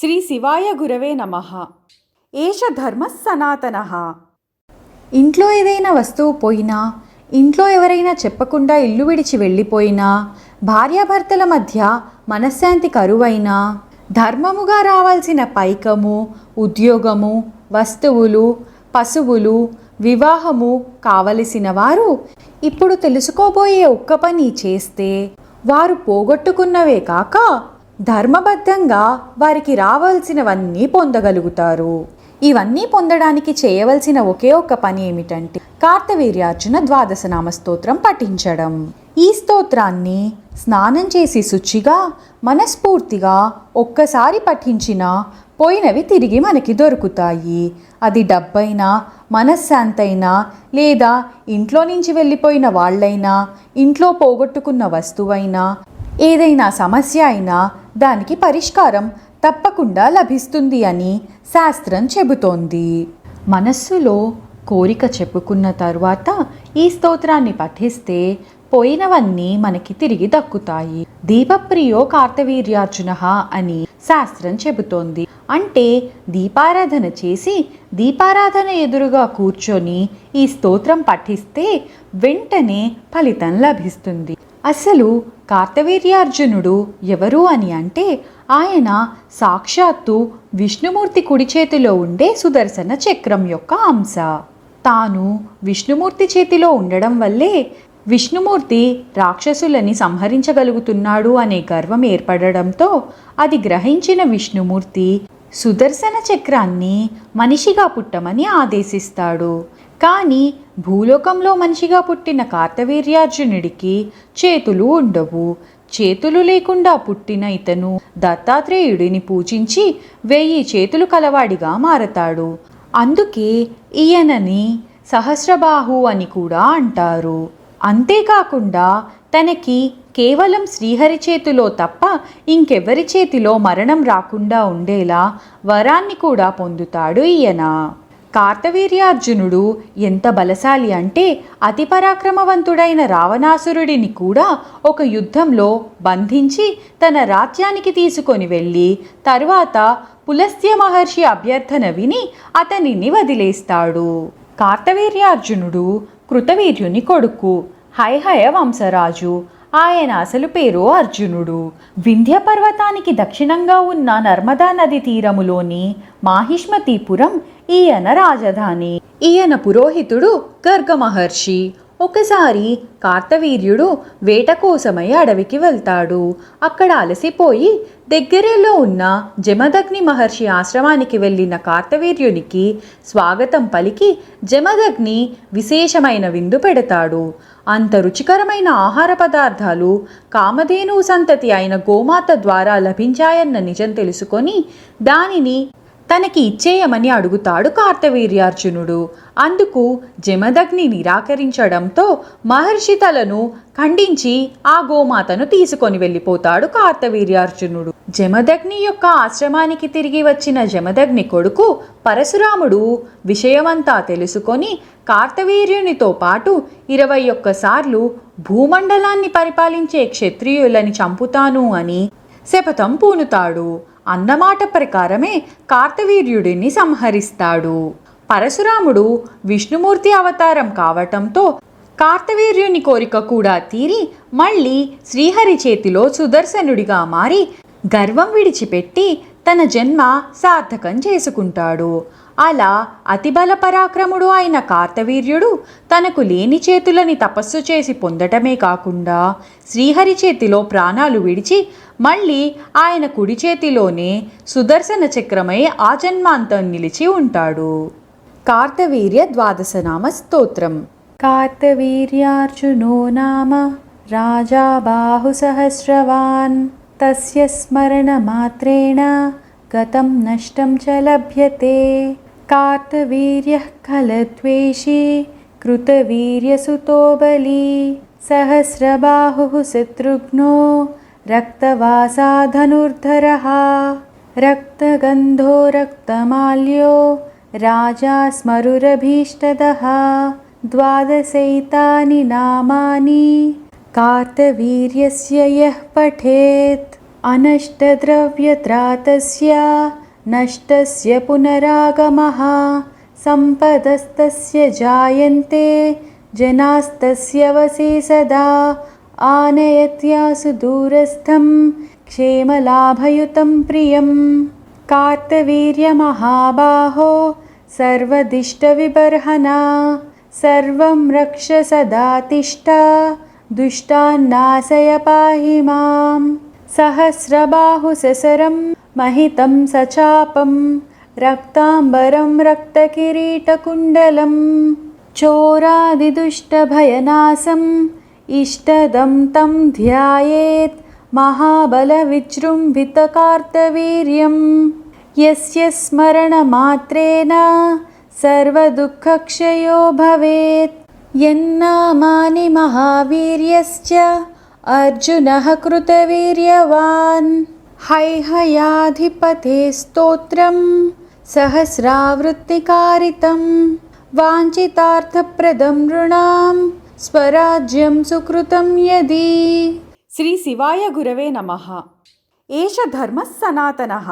శ్రీ శివాయ గురవే నమ. ఏష ధర్మ సనాతన. ఇంట్లో ఏదైనా వస్తువు పోయినా ఇంట్లో ఎవరైనా చెప్పకుండా ఇల్లు విడిచి వెళ్ళిపోయినా భార్యాభర్తల మధ్య మనశ్శాంతి కరువైనా ధర్మముగా రావాల్సిన పైకము ఉద్యోగము వస్తువులు పశువులు వివాహము కావలసిన వారు ఇప్పుడు తెలుసుకోబోయే ఒక్క పని చేస్తే వారు పోగొట్టుకున్నవే కాక ధర్మబద్ధంగా వారికి రావాల్సినవన్నీ పొందగలుగుతారు. ఇవన్నీ పొందడానికి చేయవలసిన ఒకే ఒక్క పని ఏమిటంటే కార్తవీర్యార్జున ద్వాదశనామ స్తోత్రం పఠించడం. ఈ స్తోత్రాన్ని స్నానం చేసి శుచిగా మనస్ఫూర్తిగా ఒక్కసారి పఠించిన పోయినవి తిరిగి మనకి దొరుకుతాయి. అది డబ్బైనా మనశ్శాంతైనా లేదా ఇంట్లో నుంచి వెళ్ళిపోయిన వాళ్ళైనా ఇంట్లో పోగొట్టుకున్న వస్తువైనా ఏదైనా సమస్య అయినా దానికి పరిష్కారం తప్పకుండా లభిస్తుంది అని శాస్త్రం చెబుతోంది. మనస్సులో కోరిక చెప్పుకున్న తరువాత ఈ స్తోత్రాన్ని పఠిస్తే పోయినవన్నీ మనకి తిరిగి దక్కుతాయి. దీపప్రియో కార్తవీర్యార్జున అని శాస్త్రం చెబుతోంది. అంటే దీపారాధన చేసి దీపారాధన ఎదురుగా కూర్చొని ఈ స్తోత్రం పఠిస్తే వెంటనే ఫలితం లభిస్తుంది. అసలు కార్తవీర్యార్జునుడు ఎవరు అని అంటే ఆయన సాక్షాత్తు విష్ణుమూర్తి కుడి చేతిలో ఉండే సుదర్శన చక్రం యొక్క అంశ. తాను విష్ణుమూర్తి చేతిలో ఉండడం వల్లే విష్ణుమూర్తి రాక్షసులని సంహరించగలుగుతున్నాడు అనే గర్వం ఏర్పడడంతో అది గ్రహించిన విష్ణుమూర్తి సుదర్శన చక్రాన్ని మనిషిగా పుట్టమని ఆదేశిస్తాడు. కానీ భూలోకంలో మనిషిగా పుట్టిన కార్తవీర్యార్జునుడికి చేతులు ఉండవు. చేతులు లేకుండా పుట్టిన ఇతను దత్తాత్రేయుడిని పూజించి వెయ్యి చేతులు కలవాడిగా మారతాడు. అందుకే ఈయనని సహస్రబాహు అని కూడా అంటారు. అంతేకాకుండా తనకి కేవలం శ్రీహరి చేతిలో తప్ప ఇంకెవరి చేతిలో మరణం రాకుండా ఉండేలా వరాన్ని కూడా పొందుతాడు ఈయన. కార్తవీర్యార్జునుడు ఎంత బలశాలి అంటే అతి పరాక్రమవంతుడైన రావణాసురుడిని కూడా ఒక యుద్ధంలో బంధించి తన రాజ్యానికి తీసుకొని వెళ్ళి తరువాత పులస్త్య మహర్షి అభ్యర్థన విని అతనిని వదిలేస్తాడు. కార్తవీర్యార్జునుడు కృతవీర్యుని కొడుకు. హైహయ వంశరాజు. ఆయన అసలు పేరు అర్జునుడు. వింధ్య పర్వతానికి దక్షిణంగా ఉన్న నర్మదా నది తీరములోని మాహిష్మతీపురం ఈయన రాజధాని. ఈయన పురోహితుడు గర్గ మహర్షి ఒకసారి కార్తవీర్యుడు వేట కోసమై అడవికి వెళ్తాడు. అక్కడ అలసిపోయి దగ్గరలో ఉన్న జమదగ్ని మహర్షి ఆశ్రమానికి వెళ్ళిన కార్తవీర్యునికి స్వాగతం పలికి జమదగ్ని విశేషమైన విందు పెడతాడు. అంత రుచికరమైన ఆహార పదార్థాలు కామధేను సంతతి అయిన గోమాత ద్వారా లభించాయన్న నిజం తెలుసుకొని దానిని తనకి ఇచ్చేయమని అడుగుతాడు కార్తవీర్యార్జునుడు. అందుకు జమదగ్ని నిరాకరించడంతో మహర్షి తలను ఖండించి ఆ గోమాతను తీసుకొని వెళ్ళిపోతాడు కార్తవీర్యార్జునుడు. జమదగ్ని యొక్క ఆశ్రమానికి తిరిగి వచ్చిన జమదగ్ని కొడుకు పరశురాముడు విషయమంతా తెలుసుకొని కార్తవీర్యునితో పాటు ఇరవై ఒక్కసార్లు భూమండలాన్ని పరిపాలించే క్షత్రియులని చంపుతాను అని శపథం పూనుతాడు. అన్నమాట ప్రకారమే కార్తవీర్యుడిని సంహరిస్తాడు. పరశురాముడు విష్ణుమూర్తి అవతారం కావటంతో కార్తవీర్యుని కోరిక కూడా తీరి మళ్ళీ శ్రీహరి చేతిలో సుదర్శనుడిగా మారి గర్వం విడిచిపెట్టి తన జన్మ సార్థకం చేసుకుంటాడు. అలా అతిబల పరాక్రముడు అయిన కార్తవీర్యుడు తనకు లేని చేతులని తపస్సు చేసి పొందటమే కాకుండా శ్రీహరి చేతిలో ప్రాణాలు విడిచి మళ్ళీ ఆయన కుడి చేతిలోనే సుదర్శన చక్రమై ఆ జన్మాంతం నిలిచి ఉంటాడు. కార్తవీర్య ద్వాదశనామ స్తోత్రం. కార్తవీర్యార్జునో నామ రాజా బాహుసహస్రవాన్ తస్య స్మరణమాత్రేణ గతం నష్టం చ లభ్యతే. कार्तवीर्यः खल कृतवीर्यसुतो बली सहस्रबाहुः शत्रुघ्नो रक्तवासाधनुर्धरः रक्तगन्धो रक्तमाल्यो राजा स्मरुरभीष्टदः द्वादशैतानि नामानि कार्तवीर्यस्य यः पठेत् अनष्टद्रव्यत्रातस्य नष्टस्य पुनरागमः सम्पदस्तस्य जायन्ते जनास्तस्य वसे सदा आनयत्यासु दूरस्थं क्षेमलाभयुतं प्रियम् कार्तवीर्यमहाबाहो सर्वदिष्टविबर्हना सर्वं रक्ष सदा तिष्ठा दुष्टान्नाशय पाहि माम् सहस्रबाहुससरं महितं सचापं रक्ताम्बरं रक्तकिरीटकुण्डलं चोरादिदुष्टभयनाशम् इष्टदं तं ध्यायेत् महाबलविजृम्भितकार्तवीर्यं यस्य स्मरणमात्रेण सर्वदुःखक्षयो भवेत्। यन्नामानि महावीर्यश्च अर्जुनः कृतवीर्यवान् हैहयाधिपते स्तोत्रं सहस्रावृत्तिकारितं वाञ्छितार्थप्रदं नृणां स्वराज्यं सुकृतं यदि श्रीशिवाय गुरवे नमः एष धर्मः सनातनः